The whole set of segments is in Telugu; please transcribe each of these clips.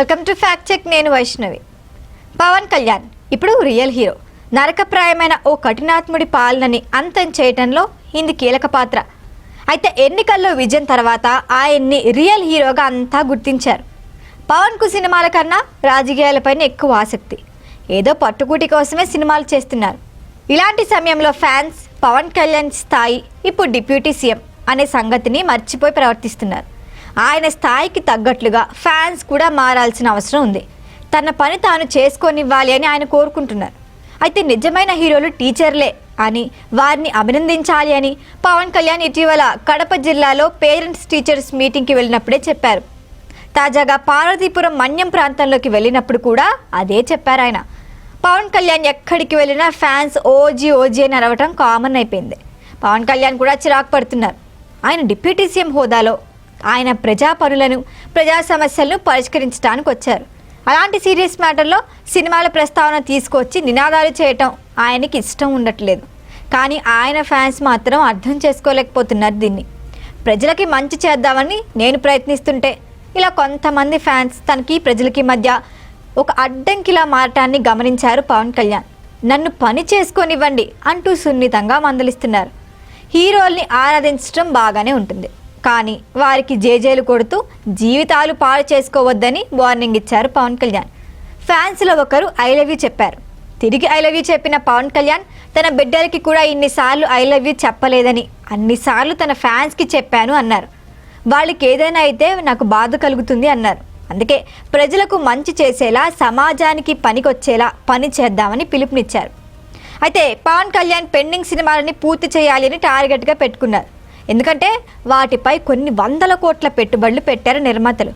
వెల్కమ్ టు ఫ్యాక్ట్ చెక్ నేను వైష్ణవి. పవన్ కళ్యాణ్ ఇప్పుడు రియల్ హీరో. నరకప్రాయమైన ఓ కఠినాత్ముడి పాలనని అంతం చేయటంలో ఇది కీలక పాత్ర. అయితే ఎన్నికల్లో విజయం తర్వాత ఆయన్ని రియల్ హీరోగా అంతా గుర్తించారు. పవన్కు సినిమాల కన్నా రాజకీయాలపైన ఎక్కువ ఆసక్తి. ఏదో పట్టుకుటి కోసమే సినిమాలు చేస్తున్నారు. ఇలాంటి సమయంలో ఫ్యాన్స్ పవన్ కళ్యాణ్ స్థాయి ఇప్పుడు డిప్యూటీ సీఎం అనే సంగతిని మర్చిపోయి ప్రవర్తిస్తున్నారు. ఆయన స్థాయికి తగ్గట్లుగా ఫ్యాన్స్ కూడా మారాల్సిన అవసరం ఉంది. తన పని తాను చేసుకొనివ్వాలి అని ఆయన కోరుకుంటున్నారు. అయితే నిజమైన హీరోలు టీచర్లే అని వారిని అభినందించాలి అని పవన్ కళ్యాణ్ ఇటీవల కడప జిల్లాలో పేరెంట్స్ టీచర్స్ మీటింగ్కి వెళ్ళినప్పుడే చెప్పారు. తాజాగా పార్వతీపురం మన్యం ప్రాంతంలోకి వెళ్ళినప్పుడు కూడా అదే చెప్పారు ఆయన. పవన్ కళ్యాణ్ ఎక్కడికి వెళ్ళినా ఫ్యాన్స్ ఓజీ ఓజీ అని అరవటం కామన్ అయిపోయింది. పవన్ కళ్యాణ్ కూడా చిరాకు పడుతున్నారు. ఆయన డిప్యూటీ సీఎం హోదాలో ఆయన ప్రజా పనులను ప్రజా సమస్యలను పరిష్కరించడానికి వచ్చారు. అలాంటి సీరియస్ మ్యాటర్లో సినిమాల ప్రస్తావన తీసుకొచ్చి నినాదాలు చేయటం ఆయనకి ఇష్టం ఉండట్లేదు. కానీ ఆయన ఫ్యాన్స్ మాత్రం అర్థం చేసుకోలేకపోతున్నారు దీన్ని. ప్రజలకి మంచి చేద్దామని నేను ప్రయత్నిస్తుంటే ఇలా కొంతమంది ఫ్యాన్స్ తనకి ప్రజలకి మధ్య ఒక అడ్డంకిలా మారటాన్ని గమనించారు పవన్ కళ్యాణ్. నన్ను పని చేసుకొనివ్వండి అంటూ సున్నితంగా మందలిస్తున్నారు. హీరోల్ని ఆరాధించడం బాగానే ఉంటుంది. కానీ వారికి జేజేలు కొడుతూ జీవితాలు పాడు చేసుకోవద్దని వార్నింగ్ ఇచ్చారు పవన్ కళ్యాణ్. ఫ్యాన్స్లో ఒకరు ఐ లవ్ యూ చెప్పారు. తిరిగి ఐ లవ్ యూ చెప్పిన పవన్ కళ్యాణ్ తన బిడ్డలకి కూడా ఇన్నిసార్లు ఐ లవ్ యూ చెప్పలేదని అన్నిసార్లు తన ఫ్యాన్స్కి చెప్పాను అన్నారు. వాళ్ళకి ఏదైనా అయితే నాకు బాధ కలుగుతుంది అన్నారు. అందుకే ప్రజలకు మంచి చేసేలా సమాజానికి పనికొచ్చేలా పని చేద్దామని పిలుపునిచ్చారు. అయితే పవన్ కళ్యాణ్ పెండింగ్ సినిమాలని పూర్తి చేయాలి అని టార్గెట్గా పెట్టుకున్నారు. ఎందుకంటే వాటిపై కొన్ని వందల కోట్ల పెట్టుబడులు పెట్టారు నిర్మాతలు.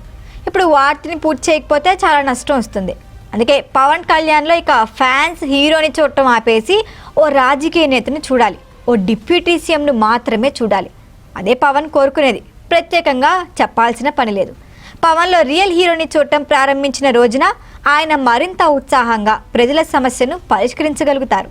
ఇప్పుడు వాటిని పూర్తి చేయకపోతే చాలా నష్టం వస్తుంది. అందుకే పవన్ కళ్యాణ్లో ఇక ఫ్యాన్స్ హీరోని చూడటం ఆపేసి ఓ రాజకీయ నేతని చూడాలి. ఓ డిప్యూటీ సీఎంను మాత్రమే చూడాలి. అదే పవన్ కోరుకునేది. ప్రత్యేకంగా చెప్పాల్సిన పని లేదు. పవన్లో రియల్ హీరోని చూడటం ప్రారంభించిన రోజున ఆయన మరింత ఉత్సాహంగా ప్రజల సమస్యను పరిష్కరించగలుగుతారు.